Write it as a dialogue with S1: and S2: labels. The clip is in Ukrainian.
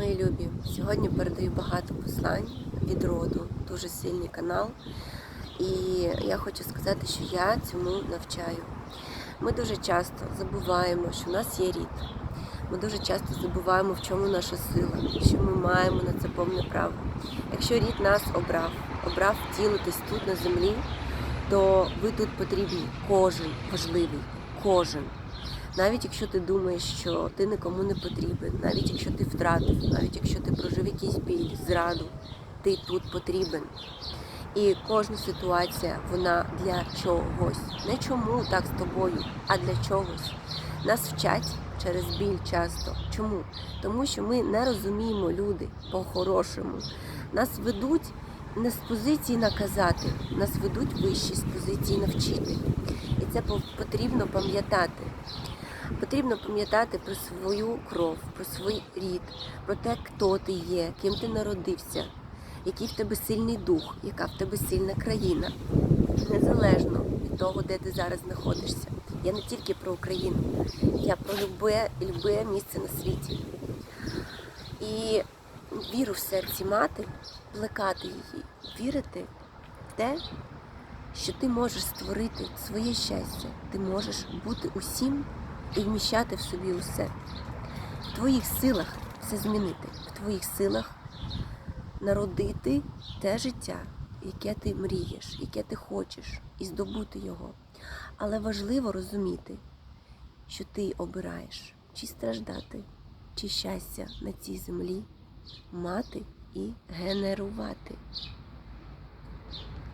S1: Мої любі, сьогодні передаю багато послань від роду, дуже сильний канал. І я хочу сказати, що я цьому навчаю. Ми дуже часто забуваємо, що в нас є рід. Ми дуже часто забуваємо, в чому наша сила, що ми маємо на це повне право. Якщо рід нас обрав, обрав втілитись тут на землі, то ви тут потрібні. Кожен важливий, кожен. Навіть якщо ти думаєш, що ти нікому не потрібен, навіть якщо ти втратив, навіть якщо ти прожив якийсь біль, зраду, ти тут потрібен. І кожна ситуація, вона для чогось. Не чому так з тобою, а для чогось. Нас вчать через біль часто. Чому? Тому що ми не розуміємо люди по-хорошому. Нас ведуть не з позиції наказати, нас ведуть вищі з позиції навчити. І це потрібно пам'ятати. Потрібно пам'ятати про свою кров, про свій рід, про те, хто ти є, ким ти народився, який в тебе сильний дух, яка в тебе сильна країна. Незалежно від того, де ти зараз знаходишся. Я не тільки про Україну, я про любе, любе місце на світі. І віру в серці мати, плекати її, вірити в те, що ти можеш створити своє щастя, ти можеш бути усім і вміщати в собі усе. В твоїх силах все змінити, в твоїх силах народити те життя, яке ти мрієш, яке ти хочеш, і здобути його. Але важливо розуміти, що ти обираєш чи страждати, чи щастя на цій землі мати і генерувати.